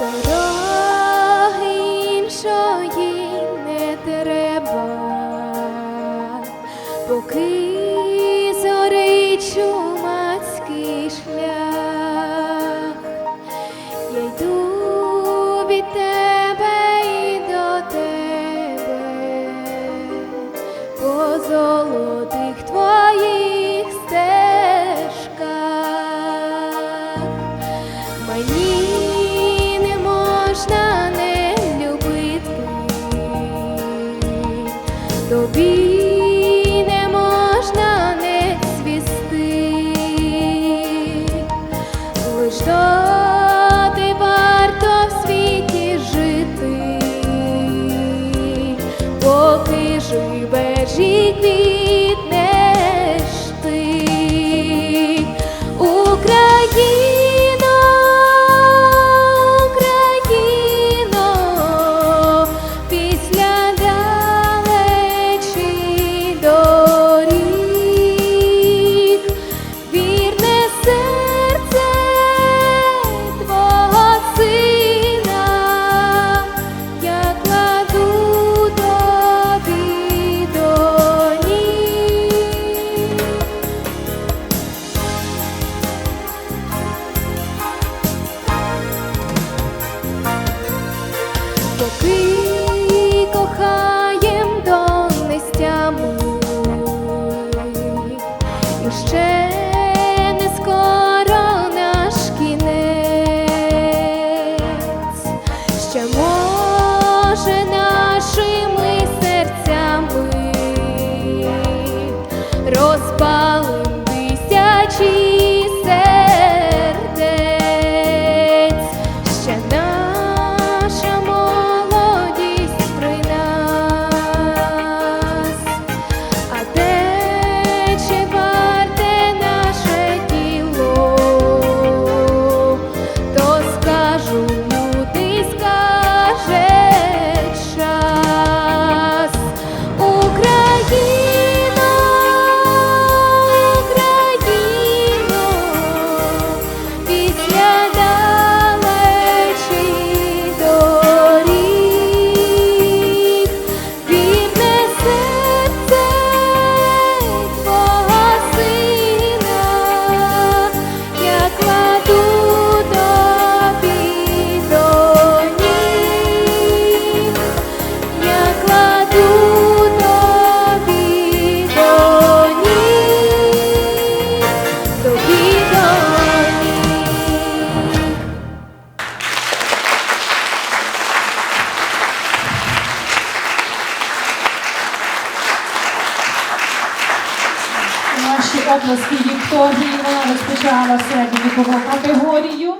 Дороги іншої не треба, поки зорить чумацький шлях. Я йду тебе і до тебе по золотих твоїх стежках. Тобі не можна не свісти, лиш доти варто в світі жити, поки живеш і може нашими серцями розпалим Наші обласки Вікторії вона розпочала середню вікову категорію.